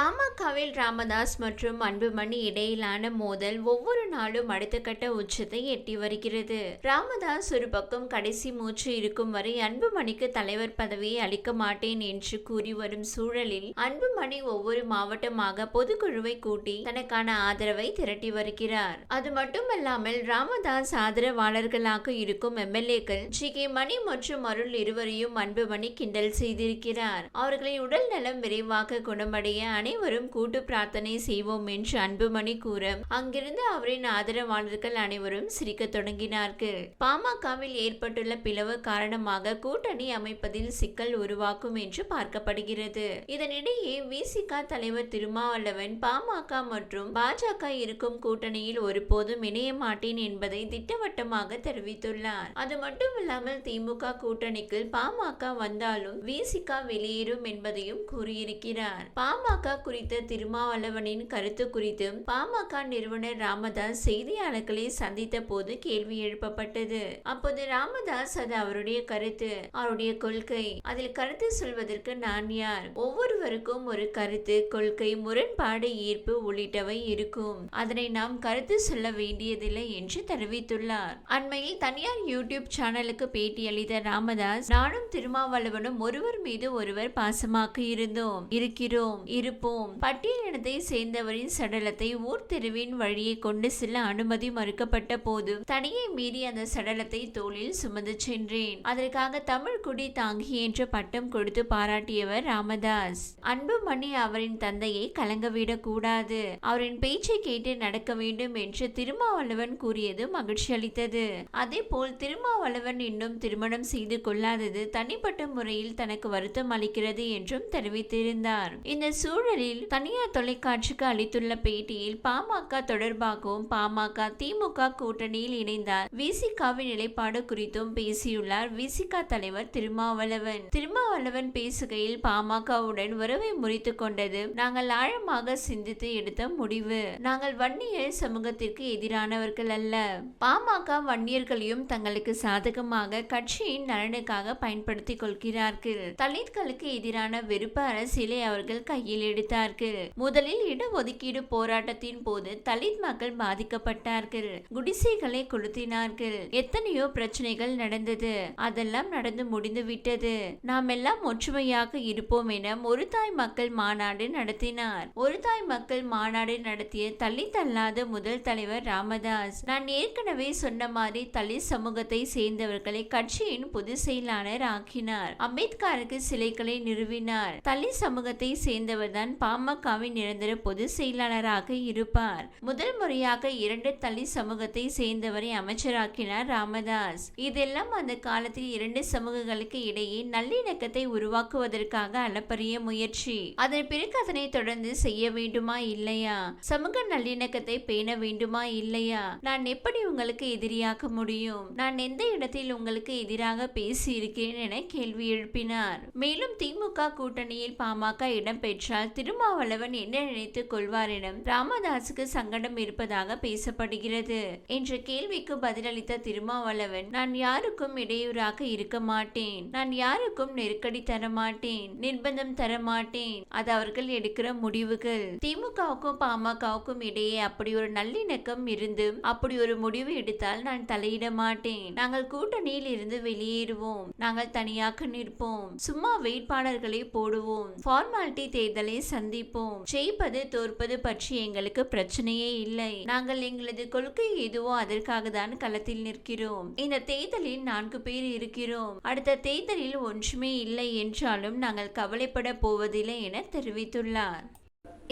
பாமகவில் ராமதாஸ் மற்றும் அன்புமணி இடையிலான மோதல் ஒவ்வொரு நாளும் அடுத்த கட்ட உச்சத்தை எட்டி வருகிறது. ராமதாஸ் ஒரு பக்கம் கடைசி மூச்சு இருக்கும் வரை அன்புமணிக்கு தலைவர் பதவியை அளிக்க மாட்டேன் என்று கூறி வரும் சூழலில் அன்புமணி ஒவ்வொரு மாவட்டமாக பொதுக்குழுவை கூட்டி தனக்கான ஆதரவை திரட்டி வருகிறார். அது மட்டுமல்லாமல் ராமதாஸ் ஆதரவாளர்களாக இருக்கும் எம்எல்ஏக்கள் ஜி. கே. மணி மற்றும் அருள் இருவரையும் அன்புமணி கிண்டல் செய்திருக்கிறார். அவர்களின் உடல் நலம் விரைவாக குணமடைய அனைவரும் கூட்டு பிரார்த்தனை செய்வோம் என்று அன்புமணி கூற அங்கிருந்து அவரின் ஆதரவாளர்கள் அனைவரும் சிரிக்க தொடங்கினார்கள். பாமகவில் ஏற்பட்டுள்ள பிளவு காரணமாக கூட்டணி அமைப்பதில் சிக்கல் உருவாக்கும் என்று பார்க்கப்படுகிறது. இதனிடையே விசிக தலைவர் திருமாவளவன் பாமக மற்றும் பாஜக இருக்கும் கூட்டணியில் ஒருபோதும் இணைய மாட்டேன் என்பதை திட்டவட்டமாக தெரிவித்துள்ளார். அது மட்டுமில்லாமல் திமுக கூட்டணிக்கு பாமக வந்தாலும் விசிக வெளியேறும் என்பதையும் கூறியிருக்கிறார். பாமக குறித்த திருமாவளவனின் கருத்து குறித்து பாமக நிறுவனர் ராமதாஸ் செய்தியாளர்களை சந்தித்த போது கேள்வி எழுப்பப்பட்டது. அப்போது ராமதாஸ் அது அவருடைய கருத்து அவருடைய கொள்கை. அதில் கருத்து சொல்வதற்கு நான் யார்? ஒவ்வொருவருக்கும் ஒரு கருத்து கொள்கை முரண்பாடு ஈர்ப்பு உள்ளிட்டவை இருக்கும். அதனை நாம் கருத்து சொல்ல வேண்டியதில்லை என்று தெரிவித்துள்ளார். அண்மையில் தனியார் யூடியூப் சேனலுக்கு பேட்டியளித்த ராமதாஸ் நானும் திருமாவளவனும் ஒருவர் மீது ஒருவர் பாசமாக இருந்தோம் இருக்கிறோம் இருப்போம். பட்டியலினத்தை சேர்ந்தவரின் சடலத்தை ஊர் தெருவின் வழியை கொண்டு செல்ல அனுமதி மறுக்கப்பட்ட போது தனியை மீறி அந்த சடலத்தை தோளில் சுமந்து சென்றேன். அதற்காக தமிழ் குடி தாங்கி என்ற பட்டம் கொடுத்து பாராட்டியவர் ராமதாஸ். அன்புமணி அவரின் தந்தையை கலங்கவிடக் கூடாது. அவரின் பேச்சை கேட்டு நடக்க வேண்டும் என்று திருமாவளவன் கூறியது மகிழ்ச்சி அளித்தது அதே போல் திருமாவளவன் இன்னும் திருமணம் செய்து கொள்ளாதது தனிப்பட்ட முறையில் தனக்கு வருத்தம் அளிக்கிறது என்றும் தெரிவித்திருந்தார். இந்த சூழலில் தனியார் தொலைக்காட்சிக்கு அளித்துள்ள பேட்டியில் பாமக தொடர்பாகவும் பாமக திமுக கூட்டணியில் இணைந்தார். விசிகாவின் நிலைப்பாடு குறித்தும் பேசியுள்ளார் விசிக தலைவர் திருமாவளவன். திருமாவளவன் பேசுகையில் பாமகவுடன் உறவை முறித்து கொண்டது நாங்கள் ஆழமாக சிந்தித்து எடுத்த முடிவு. நாங்கள் வன்னியர் சமூகத்திற்கு எதிரானவர்கள் அல்ல. பாமக வன்னியர்களையும் தங்களுக்கு சாதகமாக கட்சியின் நலனுக்காக பயன்படுத்திக் கொள்கிறார்கள். தலித்களுக்கு எதிரான வெறுப்பு அரசியலை அவர்கள் கையில் எடுத்தார்கள் முதலில் இடஒதுக்கீடு போராட்டத்தின் போது தலித் மக்கள் பாதிக்கப்பட்டார்கள். குடிசைகளை கொளுத்தினார்கள். எத்தனையோ பிரச்சனைகள் நடந்தது. அதெல்லாம் நடந்து முடிந்து விட்டது. நாம் எல்லாம் ஒற்றுமையாக இருப்போம் என ஒரு தாய் மக்கள் மாநாடு நடத்தினார். ஒரு தாய் மக்கள் மாநாடு நடத்திய தலித் அல்லாத முதல் தலைவர் ராமதாஸ். நான் ஏற்கனவே சொன்ன மாதிரி தலித் சமூகத்தை சேர்ந்தவர்களை கட்சியின் பொதுச் செயலாளர் ஆக்கினார். அம்பேத்கருக்கு சிலைகளை நிறுவினார். தலித் சமூகத்தை சேர்ந்தவர் தான் சேர்ந்தவர்தான் பாமகவின் நிரந்தர பொதுச் செயலாளராக இருப்பார். முதல் முறையாக இரண்டு தலித் சமூகத்தை சேர்ந்தவரை அமைச்சராக்கினார் ராமதாஸ். இதெல்லாம் அந்த காலத்தில் இரண்டு சமூகங்களுக்கு இடையே நல்லிணக்கத்தை உருவாக்குவதற்காக அளப்பரிய முயற்சி. அதன் பிறகு அதனை தொடர்ந்து செய்ய வேண்டுமா இல்லையா? சமூக நல்லிணக்கத்தை பேண வேண்டுமா இல்லையா? நான் எப்படி உங்களுக்கு எதிரியாக்க முடியும்? நான் எந்த இடத்தில் உங்களுக்கு எதிராக பேசி இருக்கிறேன் என கேள்வி எழுப்பினார். மேலும் திமுக கூட்டணியில் பாமக இடம்பெற்றால் திருமாவளவன் என்ன நினைத்துக் கொள்வார் என ராமதாசுக்கு சங்கடம் இருப்பதாக பேசப்படுகிறது. என்ற கேள்விக்கு பதிலளித்த திருமாவளவன் நான் யாருக்கும் இடையூறாக இருக்க மாட்டேன். நான் யாருக்கும் நெருக்கடி தர மாட்டேன். நிர்பந்தம் தர மாட்டேன். அது அவர்கள் எடுக்கிற முடிவுகள். திமுகவுக்கும் பாமகவுக்கும் இடையே அப்படி ஒரு நல்லிணக்கம் இருந்து அப்படி ஒரு முடிவு எடுத்தால் நான் தலையிட மாட்டேன். நாங்கள் கூட்டணியில் இருந்து வெளியேறுவோம். நாங்கள் தனியாக நிற்போம். சும்மா வேட்பாளர்களை போடுவோம். ஃபார்மாலிட்டி தேர்தலை சந்திப்போம். ஜெயிப்பது தோற்பது பற்றி எங்களுக்கு பிரச்சனையே இல்லை. நாங்கள் எங்களது கொள்கை எதுவோ அதற்காக தான் களத்தில் நிற்கிறோம். இந்த தேர்தலில் நான்கு பேர் இருக்கிறோம். அடுத்த தேர்தலில் ஒன்றுமே இல்லை என்றாலும் நாங்கள் கவலைப்பட போவதில்லை என தெரிவித்துள்ளார்.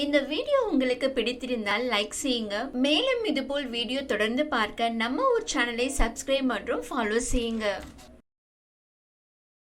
இந்த வீடியோ உங்களுக்கு பிடித்திருந்தால் லைக் செய்யுங்க. மேலும் இதுபோல் வீடியோ தொடர்ந்து பார்க்க நம்ம ஒரு சேனலை சப்ஸ்கிரைப் மற்றும் ஃபாலோ செய்யுங்க.